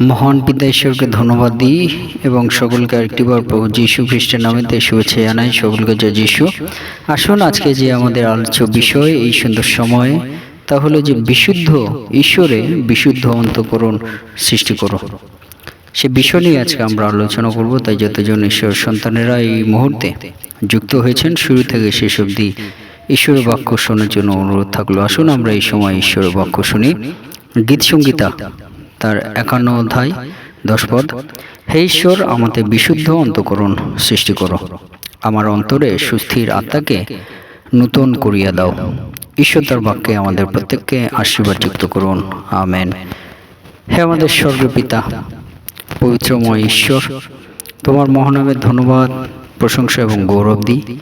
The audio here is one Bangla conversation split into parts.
মহান পিতা ঈশ্বরকে ধন্যবাদ দিই এবং সকলকে আরেকটিবার প্রভু যীশু খ্রিস্টের নামে তে শুভেচ্ছা জানাই সকলকে জয় যীশু। আসুন আজকে যে আমাদের আলোচ্য বিষয় এই সুন্দর সময়ে, তা হলো যে বিশুদ্ধ ঈশ্বরে বিশুদ্ধ অন্তকরণ সৃষ্টি করো। সে বিষয় নিয়ে আজকে আমরা আলোচনা করব, তাই যতজন ঈশ্বর সন্তানেরা এই মুহূর্তে যুক্ত হয়েছেন, শুরু থেকে শেষ অবধি ঈশ্বরের বাক্য শোনার জন্য অনুরোধ থাকল। আসুন আমরা এই সময় ঈশ্বরের বাক্য শুনি। গীত সঙ্গীতা তার একান্ন অধ্যায়, দশ পদ, হে ঈশ্বর আমাদের বিশুদ্ধ অন্তকরণ সৃষ্টি করো। আমার অন্তরে সুস্থির আত্মাকে নূতন করিয়া দাও। ঈশ্বর তার বাক্যে আমাদের প্রত্যেককে আশীর্বাদ যুক্ত করুন। আমেন। হে আমাদের স্বর্গীয় পিতা পবিত্রময় ঈশ্বর, তোমার মহানামের ধন্যবাদ, প্রশংসা এবং গৌরব দিই।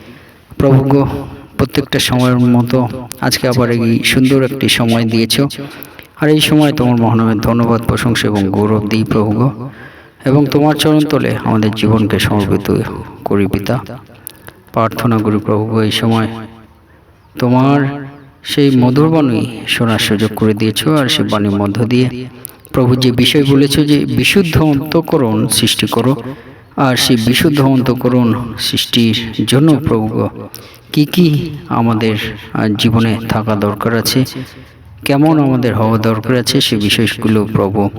প্রভু প্রত্যেকটা সময়ের মতো আজকে আবার এই সুন্দর একটি সময় দিয়েছ। আর এই সময় তোমার মহানবের ধন্যবাদ, প্রশংসা এবং গৌরব দিই প্রভু এবং তোমার চরণ তলে আমাদের জীবনকে সমর্পিত করি পিতা। প্রার্থনা করি প্রভু এই সময় তোমার সেই মধুর বাণী শোনার সুযোগ করে দিয়েছ আর সেই বাণীর মধ্য দিয়ে প্রভু যে বিষয় বলেছ যে বিশুদ্ধ অন্তকরণ সৃষ্টি করো, আর সেই বিশুদ্ধ অন্তকরণ সৃষ্টির জন্য প্রভু কি কি আমাদের জীবনে থাকা দরকার আছে কেমন আমাদের হওয়া দরকার আছে সে বিষয়গুলো প্রভু,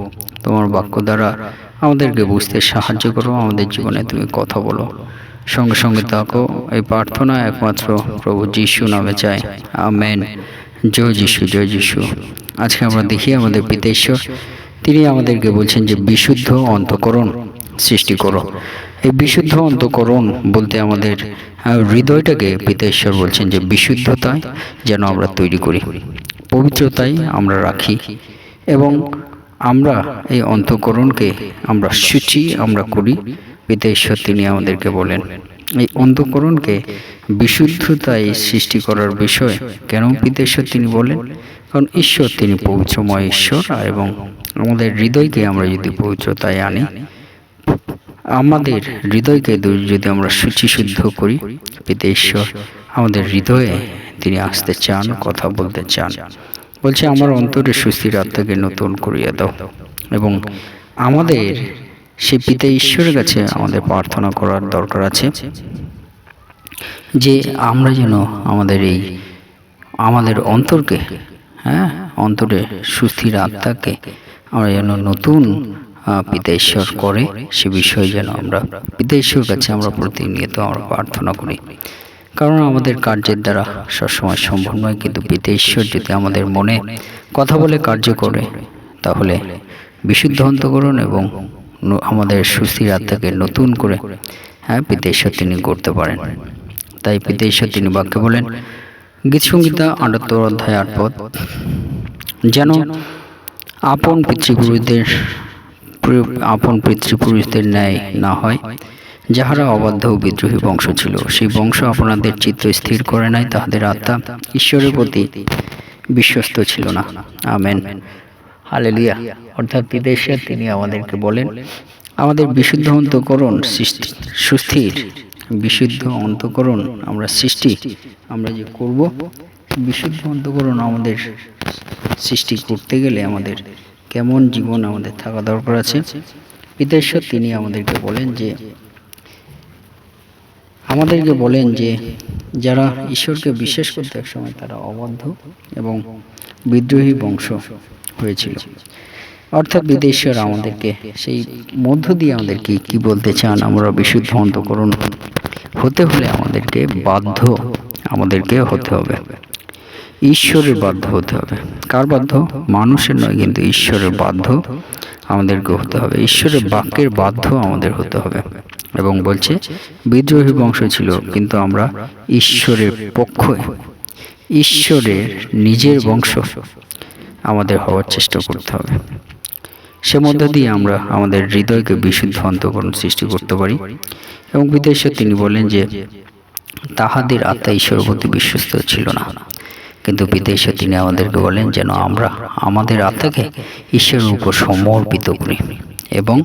তোমার বাক্য দ্বারা আমাদেরকে বুঝতে সাহায্য করো, আমাদের জীবনে তুমি কথা বলো। সঙ্গে সঙ্গে থাকো এই প্রার্থনা একমাত্র প্রভু যিশু নামে চাই। আমেন। জয় যিশু জয় যিশু। আজকে আমরা দেখি আমাদের পিতা ঈশ্বর, তিনি আমাদেরকে বলছেন যে বিশুদ্ধ অন্তকরণ সৃষ্টি করো। এই বিশুদ্ধ অন্তকরণ বলতে আমাদের হৃদয়টাকে পিতা ঈশ্বর বলছেন যে বিশুদ্ধতায় যেন আমরা তৈরি করি। পবিত্রতাই আমরা রাখি এবং আমরা এই অন্তকরণকে আমরা সূচি আমরা করি। পিতা ঈশ্বর তিনি আমাদেরকে বলেন, এই অন্তকরণকে বিশুদ্ধতায় সৃষ্টি করার বিষয় কেন পিতা ঈশ্বর তিনি বলেন? কারণ ঈশ্বর তিনি পবিত্রময় ঈশ্বর এবং আমাদের হৃদয়কে আমরা যদি পবিত্রতায় আনি, আমাদের হৃদয়কে যদি আমরা শুদ্ধ করি পিতা ঈশ্বর আমাদের হৃদয়ে তিনি আসতে চান, কথা বলতে চান। বলছে, আমার অন্তরে সুস্থির আত্মাকে নতুন করিয়া দাও এবং আমাদের সে পিতা ঈশ্বরের কাছে আমাদের প্রার্থনা করার দরকার আছে যে আমরা যেন আমাদের এই আমাদের অন্তরকে হ্যাঁ অন্তরে সুস্থির আত্মাকে আমরা যেন নতুন পিতা ঈশ্বর করে, সে বিষয়ে যেন আমরা, পিতা ঈশ্বর কাছে আমরা প্রতিনিয়ত আমরা প্রার্থনা করি। কারণ আমাদের কার্যের দ্বারা সবসময় সম্ভব নয়, কিন্তু পিতা ঈশ্বর যদি আমাদের মনে কথা বলে কার্য করে, তাহলে বিশুদ্ধ অন্তকরণ এবং আমাদের সুস্থির আত্মাকে নতুন করে হ্যাঁ পিতা ঈশ্বর তিনি করতে পারেন। তাই পিতা ঈশ্বর তিনি বাক্যে বলেন গীত সঙ্গীতা আটাত্তর অধ্যায় আট পদ, যেন আপন পিতৃপুরুষদের আপন পিতৃপুরুষদের ন্যায় না হয় যাহারা অবাধ্য ও বিদ্রোহী বংশ ছিল, সেই বংশ আপনাদের চিত্ত স্থির করে নাই, তাহাদের আত্মা ঈশ্বরের প্রতি বিশ্বস্ত ছিল না। আমেন। হালেলুয়া। অর্থাৎ বিদেশের তিনি আমাদেরকে বলেন, আমাদের বিশুদ্ধ অন্তকরণ সৃষ্টি, সুস্থির, বিশুদ্ধ অন্তকরণ আমরা সৃষ্টি, আমরা যে করব, বিশুদ্ধ অন্তকরণ আমাদের সৃষ্টি করতে গেলে আমাদের কেমন জীবন আমাদের থাকা দরকার আছে? পিতেশ্বর তিনি আমাদেরকে বলেন যে আমাদেরকে বলেন যে যারা ঈশ্বরকে বিশ্বাস করতে এক সময় তারা অবাধ্য এবং বিদ্রোহী বংশ হয়েছিল। অর্থাৎ বিদেশ্বর আমাদেরকে সেই মধ্য দিয়ে আমাদেরকে কি বলতে চান আমরা বিশুদ্ধ অন্তকরণ হতে হলে আমাদেরকে বাধ্য আমাদেরকে হতে হবে। ঈশ্বরের বাধ্য হতে হবে। কার বাধ্য? মানুষের নয়, কিন্তু ঈশ্বরের বাধ্য আমাদেরকে হতে হবে। ঈশ্বরের বাক্যের বাধ্য আমাদের হতে হবে। এবং বলছে, বিদ্রোহী বংশ ছিল, কিন্তু আমরা ঈশ্বরের পক্ষে ঈশ্বরের নিজের বংশ আমাদের হওয়ার চেষ্টা করতে হবে। সে মধ্য দিয়ে আমরা আমাদের হৃদয়কে বিশুদ্ধ অন্তকরণ সৃষ্টি করতে পারি এবং বিদেশে তিনি বলেন যে, তাহাদের আত্মা ঈশ্বরের প্রতি বিশ্বস্ত ছিল না। কিন্তু বিদেশে তিনি আমাদেরকে বলেন যেন আমরা আমাদের আত্মাকে ঈশ্বরের উপর সমর্পিত করি এবং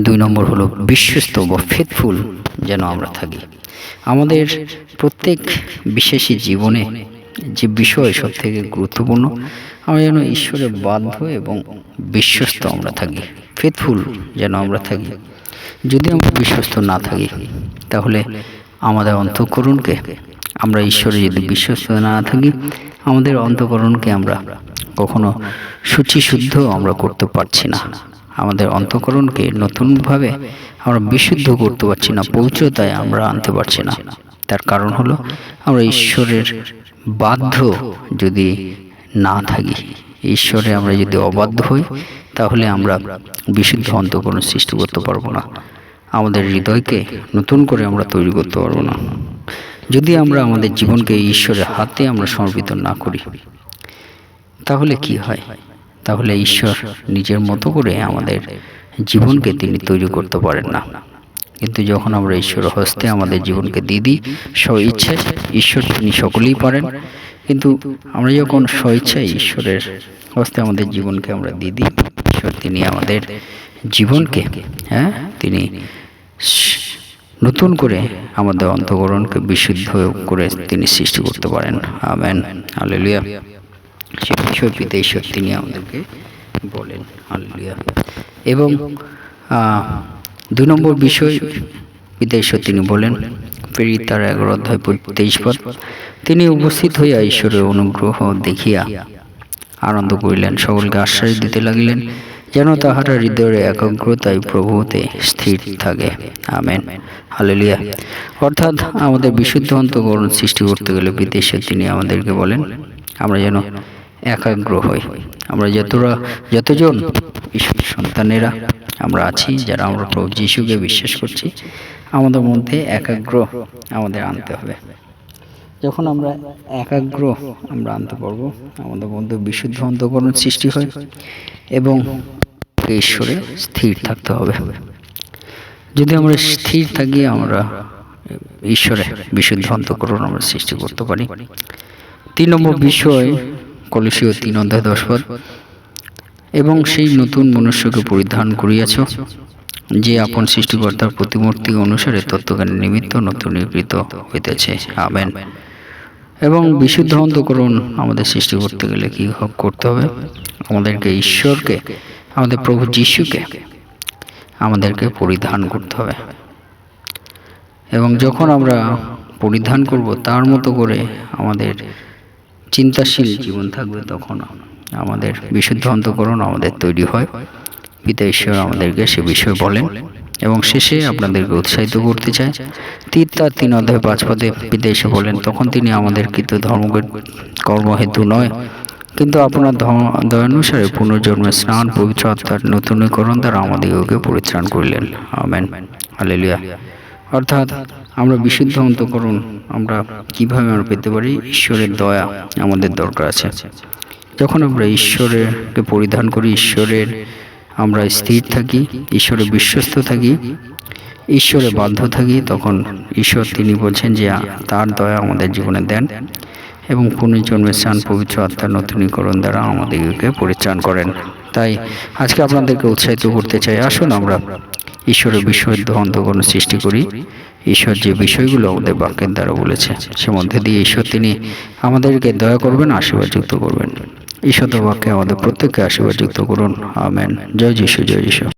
দুই নম্বর হলো বিশ্বস্ত বা ফেথফুল যেন আমরা থাকি। আমাদের প্রত্যেক বিশেষী জীবনে যে বিষয় সব থেকে গুরুত্বপূর্ণ, আমরা যেন ঈশ্বরে বাধ্য এবং বিশ্বস্ত আমরা থাকি। ফেথফুল যেন আমরা থাকি। যদি আমরা বিশ্বস্ত না থাকি, তাহলে আমাদের অন্তঃকরণকে, আমরা ঈশ্বরে যদি বিশ্বস্ত না থাকি, আমাদের অন্তঃকরণকে আমরা কখনো সূচি শুদ্ধ আমরা করতে পারছি না। আমাদের অন্তঃকরণকে নতুনভাবে আমরা বিশুদ্ধ করতে পারছি না পবিত্রতায় আমরা আনতে পারছি না। তার কারণ হলো আমরা ঈশ্বরের বাধ্য যদি না থাকি, ঈশ্বরে আমরা যদি অবাধ্য হই, তাহলে আমরা বিশুদ্ধ অন্তঃকরণ সৃষ্টি করতে পারব না। আমাদের হৃদয়কে নতুন করে আমরা তৈরি করতে পারব না। যদি আমরা আমাদের জীবনকে ঈশ্বরের হাতে আমরা সমর্পিত না করি, তাহলে কি হয়? তাহলে ঈশ্বর নিজের মতো করে আমাদের জীবনকে তিনি তৈরি করতে পারেন না। কিন্তু যখন আমরা ঈশ্বর হস্তে আমাদের জীবনকে দিয়ে দিই স্ব ইচ্ছায় ঈশ্বর তিনি সকলেই পারেন। কিন্তু আমরা যখন স্ব ইচ্ছায় ঈশ্বরের হস্তে আমাদের জীবনকে আমরা দিয়ে দিই, ঈশ্বর তিনি আমাদের জীবনকে হ্যাঁ তিনি নতুন করে আমাদের অন্তঃকরণকে বিশুদ্ধ করে তিনি সৃষ্টি করতে পারেন। আমেন। হালেলুয়া সে বিষয় পিতা ঈশ্বর তিনি আমাদেরকে বলেন। হালেলুয়া। এবং দুই নম্বর বিষয় ঈশ্বর তিনি বলেন ফেরি তার এগারো অধ্যায় তেইশ পদ তিনি উপস্থিত হইয়া ঈশ্বরের অনুগ্রহ দেখিয়া আনন্দ করিলেন সকলকে আশ্বাস দিতে লাগিলেন যেন তাহারা হৃদয়ের একাগ্রতায় প্রভুতে স্থির থাকে। আমেন। হালেলুয়া। অর্থাৎ আমাদের বিশুদ্ধ অন্তকরণ সৃষ্টি করতে গেলে বিদেশে তিনি আমাদেরকে বলেন আমরা যেন একাগ্র হই। আমরা যতটা যতজন ঈশ্বর সন্তানেরা আমরা আছি, যারা আমরা প্রভু যিশুকে বিশ্বাস করছি, আমাদের মধ্যে একাগ্র আমাদের আনতে হবে। যখন আমরা একাগ্র আমরা আনতে পারব, আমাদের মধ্যে বিশুদ্ধ অন্তকরণ সৃষ্টি হয় এবং ঈশ্বরে স্থির থাকতে হবে। যদি আমরা স্থির থাকি, আমরা ঈশ্বরে বিশুদ্ধ অন্তকরণ আমরা সৃষ্টি করতে পারি। তিন নম্বর বিষয় কলসীয় তিন অধ্যায় দশ পদ। এবং সেই নতুন মনুষ্যকে পরিধান করিয়াছ, যে আপন সৃষ্টিকর্তার প্রতিমূর্তি অনুসারে তত্ত্বজ্ঞানের নিমিত্ত নতুন নিকৃত হইতেছে। আমেন। এবং বিশুদ্ধ অন্তকরণ আমাদের সৃষ্টি করতে গেলে কি করতে হবে। আমাদেরকে ঈশ্বরকে, আমাদের প্রভু যিশুকে, আমাদেরকে পরিধান করতে হবে। এবং যখন আমরা পরিধান করব, তার মতো করে আমাদের চিন্তাশীল জীবন থাকবে তখন আমাদের বিশুদ্ধ অন্তকরণ আমাদের তৈরি হয়। পিতা ঈশ্বর আমাদেরকে সে বিষয়ে বলেন এবং শেষে আপনাদেরকে উৎসাহিত করতে চায় তীর তার তিন অধ্যায় পাঁচ পদে পিতা এসে বলেন, তখন তিনি আমাদের কৃত ধর্ম কর্মহেতু নয়, কিন্তু আপনার দয়ানুসারে পুনর্জন্মের স্নান, পবিত্র আত্মার নতুনীকরণ দ্বারা আমাদিগকে পরিত্রাণ করিলেন। আমেন। হালেলুয়া। অর্থাৎ আমরা বিশুদ্ধ অন্তকরণ আমরা কীভাবে আমরা পেতে পারি? ঈশ্বরের দয়া আমাদের দরকার আছে। যখন আমরা ঈশ্বরেরকে পরিধান করি, ঈশ্বরের আমরা স্থির থাকি, ঈশ্বরে বিশ্বস্ত থাকি, ঈশ্বরে বাধ্য থাকি, তখন ঈশ্বর তিনি বলছেন যে, তার দয়া আমাদের জীবনে দেন এবং পুনর্জন্মের স্নান, পবিত্র আত্মার নতুনীকরণ দ্বারা আমাদেরকে পরিত্রাণ করেন। তাই আজকে আপনাদেরকে উৎসাহিত করতে চাই। আসুন আমরা ঈশ্বরের বিশুদ্ধ অন্তকরণ সৃষ্টি করি। ঈশ্বর যে বিষয়গুলো আমাদের বাক্যের দ্বারা বলেছে, সে মধ্যে দিয়ে ঈশ্বর তিনি আমাদেরকে দয়া করবেন আশীর্বাদ যুক্ত করবেন। ঈশ্বর বাক্যে আমাদের প্রত্যেককে আশীর্বাদ যুক্ত করুন। আমেন। জয় যিশু জয় যিশু।